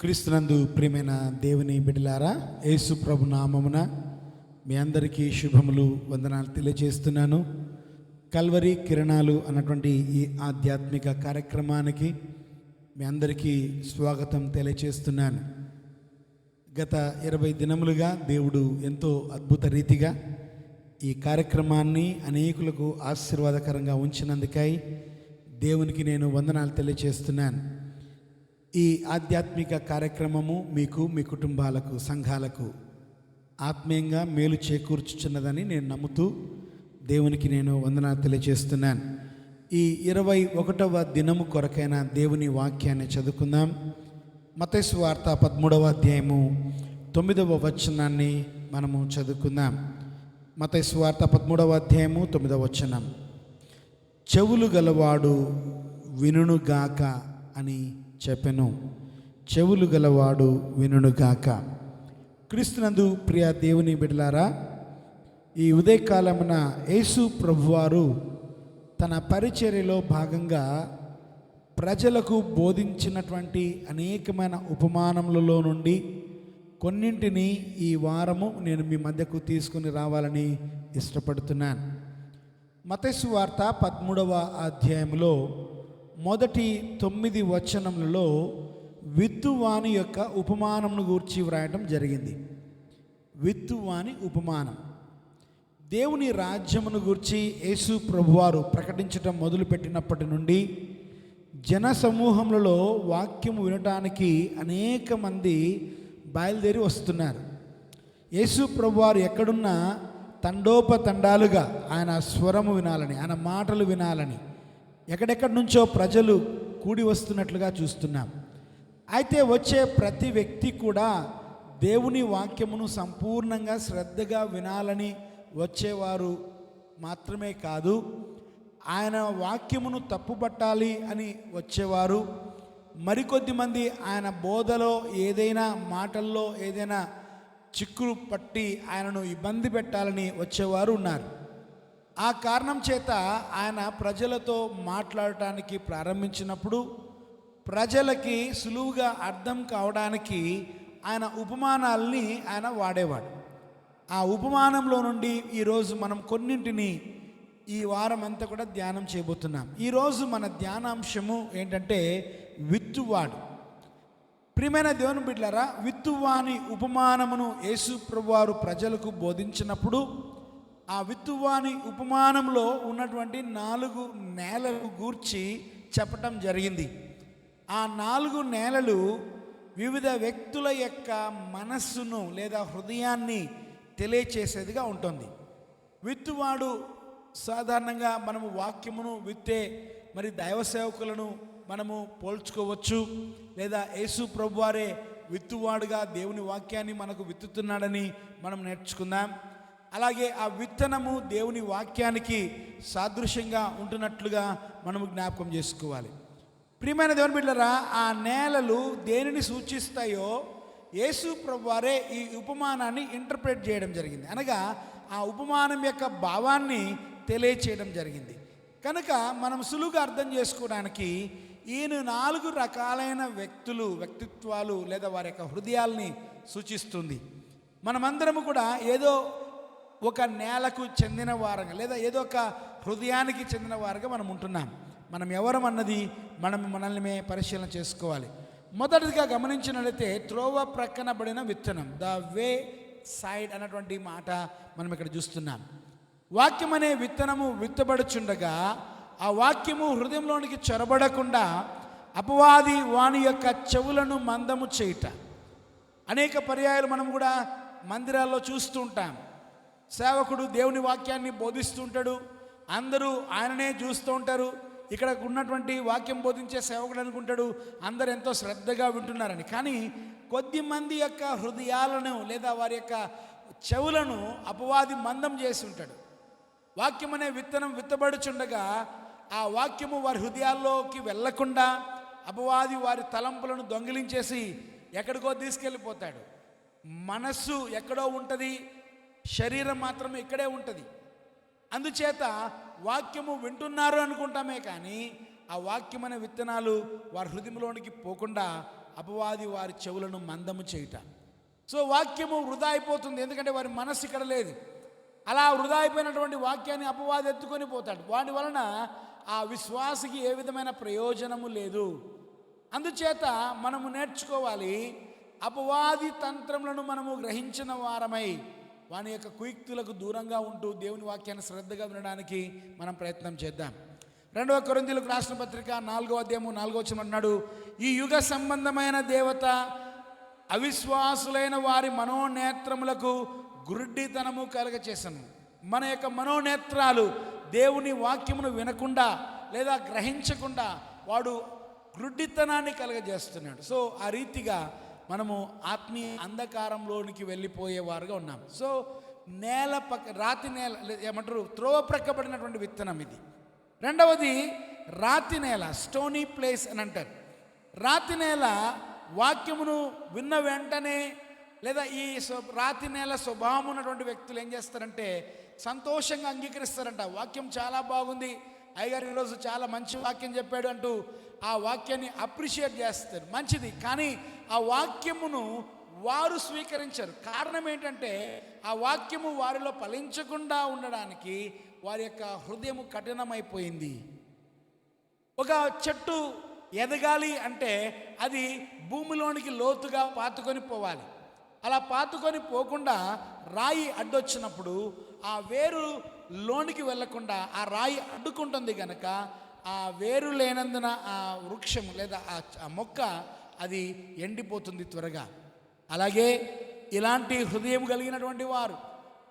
క్రీస్తునందు ప్రియమైన దేవుని బిడలారా యేసు ప్రభు నామమున మీ అందరికీ శుభములు వందనాలు తెలియజేస్తున్నాను. కల్వరి కిరణాలు అన్నటువంటి ఈ ఆధ్యాత్మిక కార్యక్రమానికి మీ అందరికీ స్వాగతం తెలియజేస్తున్నాను. గత ఇరవై దినములుగా దేవుడు ఎంతో అద్భుత రీతిగా ఈ కార్యక్రమాన్ని అనేకులకు ఆశీర్వాదకరంగా ఉంచినందుకై దేవునికి నేను వందనాలు తెలియజేస్తున్నాను. ఈ ఆధ్యాత్మిక కార్యక్రమము మీకు మీ కుటుంబాలకు సంఘాలకు ఆత్మీయంగా మేలు చేకూర్చుచున్నదని నేను నమ్ముతూ దేవునికి నేను వందనాలు తెలియజేస్తున్నాను. ఈ ఇరవై ఒకటవ దినము కొరకైన దేవుని వాక్యాన్ని చదువుకుందాం. మతేసు వార్త పదమూడవ అధ్యాయము తొమ్మిదవ వచనాన్ని మనము చదువుకుందాం. మతేసు వార్త పదమూడవ అధ్యాయము తొమ్మిదవ వచనం. చెవులు గలవాడు వినుగాక అని చెప్పెను. చెవులు గలవాడు వినుగాక క్రీస్తునందు ప్రియ దేవుని బిడ్డలారా ఈ ఉదయకాలమున యేసు ప్రభువారు తన పరిచర్యలో భాగంగా ప్రజలకు బోధించినటువంటి అనేకమైన ఉపమానములలో నుండి కొన్నింటిని ఈ వారము నేను మీ మధ్యకు తీసుకుని రావాలని ఇష్టపడుతున్నాను. మతస్సు వార్త పదమూడవ అధ్యాయంలో మొదటి తొమ్మిది వచనములలో విత్తువాని యొక్క ఉపమానమును గూర్చి వ్రాయటం జరిగింది. విత్తువాని ఉపమానం. దేవుని రాజ్యమును గూర్చి యేసు ప్రభువారు ప్రకటించటం మొదలుపెట్టినప్పటి నుండి జన సమూహములలో వాక్యము వినటానికి అనేక మంది బయలుదేరి వస్తున్నారు. యేసు ప్రభువారు ఎక్కడున్నా తండోపతండాలుగా ఆయన స్వరము వినాలని ఆయన మాటలు వినాలని ఎక్కడెక్కడి నుంచో ప్రజలు కూడి వస్తున్నట్లుగా చూస్తున్నాం. అయితే వచ్చే ప్రతి వ్యక్తి కూడా దేవుని వాక్యమును సంపూర్ణంగా శ్రద్ధగా వినాలని వచ్చేవారు మాత్రమే కాదు ఆయన వాక్యమును తప్పుపట్టాలి అని వచ్చేవారు. మరికొద్ది మంది ఆయన బోధలో ఏదైనా మాటల్లో ఏదైనా చిక్కులు పట్టి ఆయనను ఇబ్బంది పెట్టాలని వచ్చేవారు ఉన్నారు. ఆ కారణం చేత ఆయన ప్రజలతో మాట్లాడటానికి ప్రారంభించినప్పుడు ప్రజలకి సులువుగా అర్థం కావడానికి ఆయన ఉపమానాల్ని ఆయన వాడేవాడు. ఆ ఉపమానంలో నుండి ఈరోజు మనం కొన్నింటిని ఈ వారం అంతా కూడా ధ్యానం చేయబోతున్నాం. ఈరోజు మన ధ్యానాంశము ఏంటంటే విత్తువాడు. ప్రియమైన దేవుని బిడ్డలారా విత్తువాని ఉపమానమును యేసు ప్రభువారు ప్రజలకు బోధించినప్పుడు ఆ విత్తువాని ఉపమానంలో ఉన్నటువంటి నాలుగు నేలలు గూర్చి చెప్పటం జరిగింది. ఆ నాలుగు నేలలు వివిధ వ్యక్తుల యొక్క మనస్సును లేదా హృదయాన్ని తెలియచేసేదిగా ఉంటుంది. విత్తువాడు సాధారణంగా మనము వాక్యమును విత్తే మరి దైవ సేవకులను మనము పోల్చుకోవచ్చు. లేదా యేసు ప్రభువారే విత్తువాడుగా దేవుని వాక్యాన్ని మనకు విత్తుతున్నాడని మనం నేర్చుకుందాం. అలాగే ఆ విత్తనము దేవుని వాక్యానికి సాదృశ్యంగా ఉంటున్నట్లుగా మనము జ్ఞాపకం చేసుకోవాలి. ప్రియమైన దేవుని బిడ్డరా ఆ నేలలు దేనిని సూచిస్తాయో యేసు ప్రభువారే ఈ ఉపమానాన్ని ఇంటర్ప్రెట్ చేయడం జరిగింది. అనగా ఆ ఉపమానం యొక్క భావాన్ని తెలియచేయడం జరిగింది. కనుక మనం సులువుగా అర్థం చేసుకోవడానికి ఈయన నాలుగు రకాలైన వ్యక్తులు వ్యక్తిత్వాలు లేదా వారి యొక్క హృదయాల్ని సూచిస్తుంది. మనమందరము కూడా ఏదో ఒక నేలకు చెందిన వారంగా లేదా ఏదో ఒక హృదయానికి చెందిన వారుగా మనం ఉంటున్నాం. మనం ఎవరం అన్నది మనం మనల్ని పరిశీలన చేసుకోవాలి. మొదటిగా గమనించినట్లయితే త్రోవ ప్రక్కనబడిన విత్తనం ద వే సైడ్ అన్నటువంటి మాట మనం ఇక్కడ చూస్తున్నాం. వాక్యం అనే విత్తనము విత్తబడుచుండగా ఆ వాక్యము హృదయంలోనికి చొరబడకుండా అపవాది వాని యొక్క చెవులను మందము చేయుట. అనేక పర్యాయాలు మనం కూడా మందిరాల్లో చూస్తుంటాం సేవకుడు దేవుని వాక్యాన్ని బోధిస్తూ ఉంటాడు అందరూ ఆయననే చూస్తూ ఉంటారు. ఇక్కడ ఉన్నటువంటి వాక్యం బోధించే సేవకుడు అనుకుంటాడు అందరు ఎంతో శ్రద్ధగా వింటున్నారని. కానీ కొద్ది మంది యొక్క హృదయాలను లేదా వారి యొక్క చెవులను అపవాది మందం చేసి ఉంటాడు. వాక్యం అనే విత్తనం విత్తబడుచుండగా ఆ వాక్యము వారి హృదయాల్లోకి వెళ్ళకుండా అపవాది వారి తలంపులను దొంగిలించేసి ఎక్కడికో తీసుకెళ్ళిపోతాడు. మనస్సు ఎక్కడో ఉంటుంది శరీరం మాత్రం ఇక్కడే ఉంటుంది. అందుచేత వాక్యము వింటున్నారు అనుకుంటామే కానీ ఆ వాక్యం అనే విత్తనాలు వారి హృదయంలోనికి పోకుండా అపవాది వారి చెవులను మందము చేయుట. సో వాక్యము వృధా అయిపోతుంది. ఎందుకంటే వారి మనస్సు ఇక్కడ లేదు. అలా వృధా అయిపోయినటువంటి వాక్యాన్ని అపవాది ఎత్తుకొని పోతాడు. వాటి వలన ఆ విశ్వాసకి ఏ విధమైన ప్రయోజనము లేదు. అందుచేత మనము నేర్చుకోవాలి అపవాది తంత్రములను మనము గ్రహించిన వారమై వాని యొక్క కుయుక్తులకు దూరంగా ఉంటూ దేవుని వాక్యాన్ని శ్రద్ధగా వినడానికి మనం ప్రయత్నం చేద్దాం. రెండవ కొరందీలకు రాసిన పత్రిక నాలుగో అధ్యాయము నాలుగో వచ్చిన అన్నాడు ఈ యుగ సంబంధమైన దేవత అవిశ్వాసులైన వారి మనోనేత్రములకు గురుడ్డితనము కలగచేసను. మన యొక్క మనోనేత్రాలు దేవుని వాక్యమును వినకుండా లేదా గ్రహించకుండా వాడు గ్రుడ్డితనాన్ని కలగజేస్తున్నాడు. సో ఆ రీతిగా మనము ఆత్మీయ అంధకారంలోనికి వెళ్ళిపోయేవారుగా ఉన్నాం. సో నేల పక్క రాతి నేల ఏమంటారు త్రోవ ప్రక్కబడినటువంటి విత్తనం ఇది. రెండవది రాతి నేల స్టోనీ ప్లేస్ అని అంటారు. రాతి నేల వాక్యమును విన్న వెంటనే లేదా ఈ రాతి నేల స్వభావం ఉన్నటువంటి వ్యక్తులు ఏం చేస్తారంటే సంతోషంగా అంగీకరిస్తారంట. వాక్యం చాలా బాగుంది. అయ్యగారు ఈరోజు చాలా మంచి వాక్యం చెప్పాడు అంటూ ఆ వాక్యాన్ని అప్రిషియేట్ చేస్తారు. మంచిది. కానీ ఆ వాక్యమును వారు స్వీకరించరు. కారణం ఏంటంటే ఆ వాక్యము వారిలో ఫలించకుండా ఉండడానికి వారి యొక్క హృదయము కఠినమైపోయింది. ఒక చెట్టు ఎదగాలి అంటే అది భూమిలోనికి లోతుగా పాతుకొని పోవాలి. అలా పాతుకొని పోకుండా రాయి అడ్డొచ్చినప్పుడు ఆ వేరు లోనికి వెళ్ళకుండా ఆ రాయి అడ్డుకుంటుంది కనుక ఆ వేరు లేనందున ఆ వృక్షం లేదా ఆ- ఆ మొక్క అది ఎండిపోతుంది త్వరగా. అలాగే ఇలాంటి హృదయం కలిగినటువంటి వారు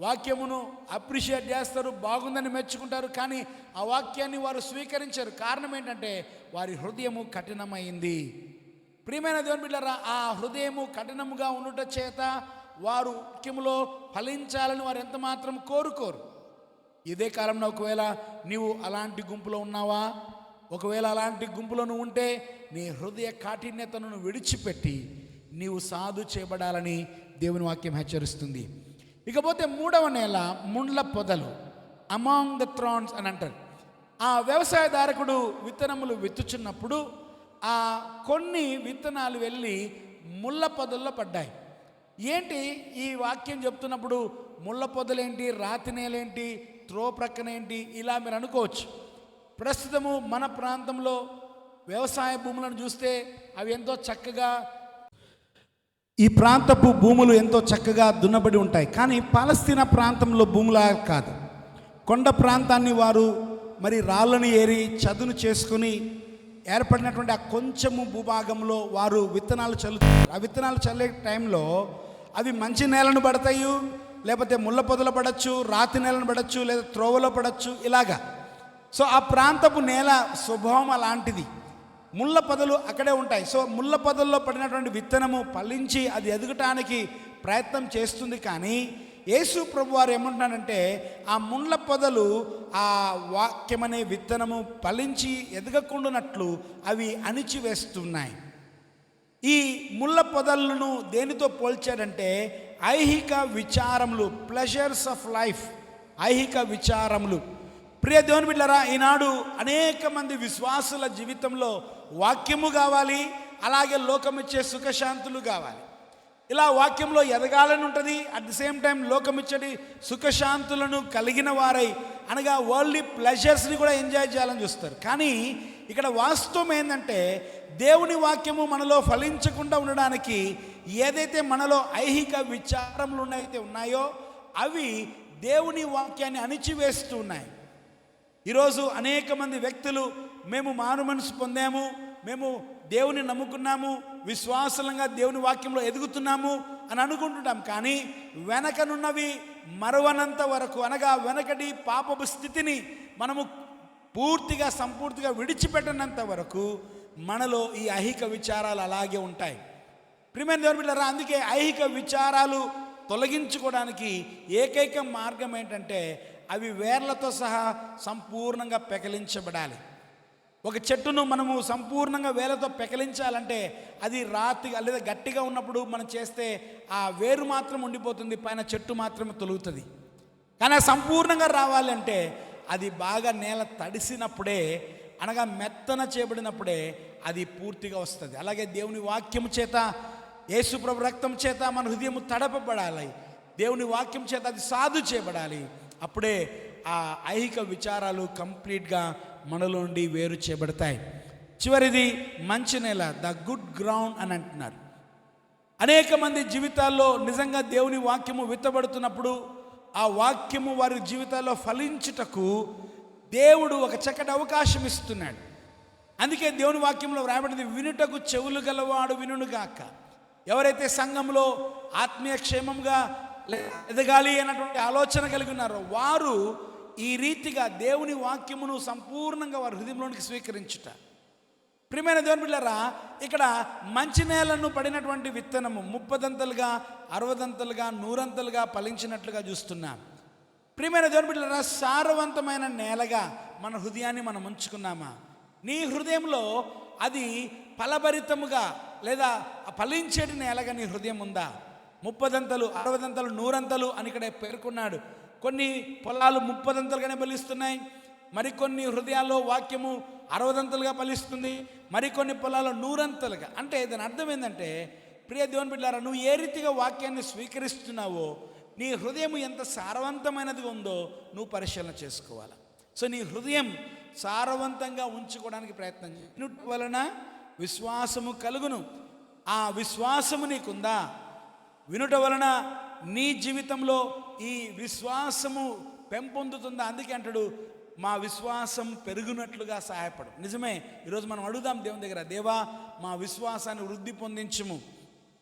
వాక్యమును అప్రిషియేట్ చేస్తారు బాగుందని మెచ్చుకుంటారు కానీ ఆ వాక్యాన్ని వారు స్వీకరించారు. కారణం ఏంటంటే వారి హృదయము కఠినమైంది. ప్రియమైన దేవుని బిడ్డరా ఆ హృదయము కఠినముగా ఉండుట చేత వారు ముఖ్యములో ఫలించాలని వారు ఎంత మాత్రం కోరుకోరు. ఇదే కాలంలో ఒకవేళ నీవు అలాంటి గుంపులో ఉన్నావా? ఒకవేళ అలాంటి గుంపులో నువ్వు ఉంటే నీ హృదయ కాఠిన్యతను విడిచిపెట్టి నీవు సాధు చేయబడాలని దేవుని వాక్యం హెచ్చరిస్తుంది. ఇకపోతే మూడవ నెల ముండ్ల పొదలు అమాంగ్ ద థ్రాన్స్ అని అంటారు. ఆ వ్యవసాయదారకుడు విత్తనములు విత్తుచున్నప్పుడు ఆ కొన్ని విత్తనాలు వెళ్ళి ముళ్ళ పొదల్లో పడ్డాయి. ఏంటి ఈ వాక్యం చెప్తున్నప్పుడు ముళ్ళ పొదలేంటి రాతి నేలేంటి త్రో ప్రక్కనేంటి ఇలా మీరు అనుకోవచ్చు. ప్రస్తుతము మన ప్రాంతంలో వ్యవసాయ భూములను చూస్తే అవి ఎంతో చక్కగా ఈ ప్రాంతపు భూములు ఎంతో చక్కగా దున్నబడి ఉంటాయి. కానీ పాలస్తీనా ప్రాంతంలో భూములా కాదు. కొండ ప్రాంతాన్ని వారు మరి రాళ్ళను ఏరి చదును చేసుకుని ఏర్పడినటువంటి ఆ కొంచెము భూభాగంలో వారు విత్తనాలు చల్లుతారు ఆ విత్తనాలు చల్లే టైంలో అవి మంచి నేలను పడతాయి? లేకపోతే ముళ్ళ పొదలు పడచ్చు రాతి నేలను పడచ్చు లేదా త్రోవలో పడచ్చు ఇలాగా. సో ఆ ప్రాంతపు నేల స్వభావం అలాంటిది. ముళ్ళ పొదలు అక్కడే ఉంటాయి. సో ముళ్ళ పొదల్లో పడినటువంటి విత్తనము ఫలించి అది ఎదగటానికి ప్రయత్నం చేస్తుంది కానీ యేసు ప్రభు వారు ఏమంటున్నాడంటే ఆ ముళ్ళ పొదలు ఆ వాక్యమనే విత్తనము ఫలించి ఎదగకుండానట్లు అవి అణిచివేస్తున్నాయి. ఈ ముళ్ళ పొదలను దేనితో పోల్చాడంటే ఐహిక విచారములు ప్లెజర్స్ ఆఫ్ లైఫ్ ఐహిక విచారములు. ప్రియ దేవుని బిడ్డరా ఈనాడు అనేక మంది విశ్వాసుల జీవితంలో వాక్యము కావాలి అలాగే లోకమిచ్చే సుఖశాంతులు కావాలి. ఇలా వాక్యంలో ఎదగాలని ఉంటుంది అట్ ది సేమ్ టైం లోకమిచ్చటి సుఖశాంతులను కలిగిన వారై అనగా వరల్డ్లీ ప్లెజర్స్ని కూడా ఎంజాయ్ చేయాలని చూస్తారు. కానీ ఇక్కడ వాస్తవం ఏంటంటే దేవుని వాక్యము మనలో ఫలించకుండా ఉండడానికి ఏదైతే మనలో ఐహిక విచారములు ఉన్నాయితే ఉన్నాయో అవి దేవుని వాక్యాన్ని అణిచివేస్తూ ఉన్నాయి ఈరోజు అనేక మంది వ్యక్తులు మేము మారు మనసు పొందాము మేము దేవుని నమ్ముకున్నాము విశ్వాసలంగా దేవుని వాక్యంలో ఎదుగుతున్నాము అని అనుకుంటున్నాం కానీ వెనకనున్నవి మరవనంత వరకు అనగా వెనకటి పాపపు స్థితిని మనము పూర్తిగా సంపూర్తిగా విడిచిపెట్టనంత వరకు మనలో ఈ ఐహిక విచారాలు అలాగే ఉంటాయి. ప్రియమైన దేవుని బిడ్డలారా అందుకే ఐహిక విచారాలు తొలగించుకోవడానికి ఏకైక మార్గం ఏంటంటే అవి వేర్లతో సహా సంపూర్ణంగా పెకలించబడాలి. ఒక చెట్టును మనము సంపూర్ణంగా వేలతో పెకలించాలంటే అది రాతిగా లేదా గట్టిగా ఉన్నప్పుడు మనం చేస్తే ఆ వేరు మాత్రం ఉండిపోతుంది పైన చెట్టు మాత్రమే తొలుగుతుంది. కానీ సంపూర్ణంగా రావాలంటే అది బాగా నేల తడిసినప్పుడే అనగా మెత్తన చేయబడినప్పుడే అది పూర్తిగా వస్తుంది. అలాగే దేవుని వాక్యము చేత యేసుప్రభు రక్తం చేత మన హృదయం తడపబడాలి. దేవుని వాక్యం చేత అది సాధు చేయబడాలి. అప్పుడే ఆ ఐహిక విచారాలు కంప్లీట్గా మనలో నుండి వేరు చేయబడతాయి. చివరిది మంచి నేల ద గుడ్ గ్రౌండ్ అని అంటున్నారు. అనేక మంది జీవితాల్లో నిజంగా దేవుని వాక్యము విత్తబడుతున్నప్పుడు ఆ వాక్యము వారి జీవితాల్లో ఫలించుటకు దేవుడు ఒక చక్కటి అవకాశం ఇస్తున్నాడు. అందుకే దేవుని వాక్యంలో వ్రాయబడింది వినుటకు చెవులు గలవాడు వినుగాక ఎవరైతే సంఘంలో ఆత్మీయ క్షేమంగా లే- ఎదగాలి అన్నటువంటి ఆలోచన కలిగి ఉన్నారో వారు ఈ రీతిగా దేవుని వాక్యమును సంపూర్ణంగా వారి హృదయంలోనికి స్వీకరించుట. ప్రియమైన దేవుని బిళ్ళరా ఇక్కడ మంచి నేలను పడినటువంటి విత్తనము ముప్పదంతలుగా అరవదంతలుగా నూరంతలుగా ఫలించినట్లుగా చూస్తున్నాం. ప్రియమైన దేవుని బిడ్డలారా సారవంతమైన నేలగా మన హృదయాన్ని మనం ఉంచుకున్నామా? నీ హృదయంలో అది ఫలభరితముగా లేదా ఆ ఫలించేటి నేలగా నీ హృదయం ఉందా? ముప్పదంతలు అరవదంతలు నూరంతలు అని ఇక్కడ పేర్కొన్నాడు. కొన్ని పొలాలు ముప్పదంతలుగానే ఫలిస్తున్నాయి. మరికొన్ని హృదయాల్లో వాక్యము అరవదంతలుగా ఫలిస్తుంది. మరికొన్ని పొలాల్లో నూరంతలుగా. అంటే దాని అర్థం ఏంటంటే ప్రియ దేవుని బిడ్డారా నువ్వు ఏ రీతిగా వాక్యాన్ని స్వీకరిస్తున్నావో నీ హృదయం ఎంత సారవంతమైనదిగా ఉందో నువ్వు పరిశీలన చేసుకోవాలి. సో నీ హృదయం సారవంతంగా ఉంచుకోవడానికి ప్రయత్నం చేయి. వలన విశ్వాసము కలుగును. ఆ విశ్వాసము నీకుందా? వినుట వలన నీ జీవితంలో ఈ విశ్వాసము పెంపొందుతుందా? అందుకే అంటాడు మా విశ్వాసం పెరుగునట్లుగా సహాయపడు. నిజమే ఈరోజు మనం అడుగుదాం దేవుని దగ్గర దేవా మా విశ్వాసాన్ని వృద్ధి పొందించుము.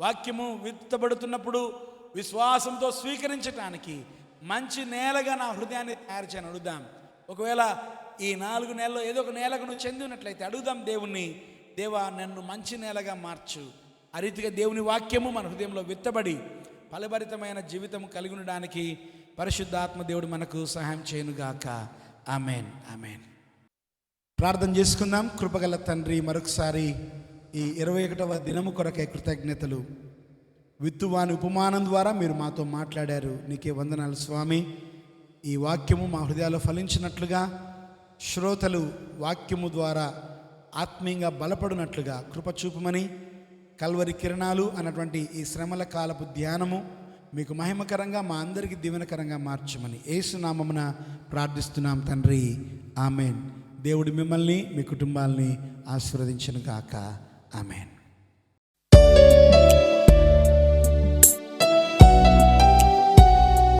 వాక్యము విత్తబడుతున్నప్పుడు విశ్వాసంతో స్వీకరించటానికి మంచి నేలగా నా హృదయాన్ని తయారు చేయని అడుగుదాం. ఒకవేళ ఈ నాలుగు నెలల్లో ఏదో ఒక నేలకు నువ్వు చెంది ఉన్నట్లయితే అడుగుదాం దేవుణ్ణి. దేవా నన్ను మంచి నేలగా మార్చు. ఆ రీతిగా దేవుని వాక్యము మన హృదయంలో విత్తబడి ఫలభరితమైన జీవితం కలిగి ఉండడానికి పరిశుద్ధాత్మ దేవుడు మనకు సహాయం చేయనుగాక. Amen amen. ప్రార్థన చేసుకుందాం. కృపగల తండ్రి మరొకసారి ఈ ఇరవై ఒకటవ దినము కొరకే కృతజ్ఞతలు. విత్తువాని ఉపమానం ద్వారా మీరు మాతో మాట్లాడారు. నీకే వందనాలు స్వామి. ఈ వాక్యము మా హృదయాల్లో ఫలించినట్లుగా శ్రోతలు వాక్యము ద్వారా ఆత్మీయంగా బలపడినట్లుగా కృపచూపమని కల్వరి కిరణాలు అన్నటువంటి ఈ శ్రమల కాలపు ధ్యానము మీకు మహిమకరంగా మా అందరికీ దీవెనకరంగా మార్చమని ఏసునామమున ప్రార్థిస్తున్నాం తండ్రి. ఆమెన్. దేవుడు మిమ్మల్ని మీ కుటుంబాల్ని ఆశీర్వదించను గాక. ఆమెన్.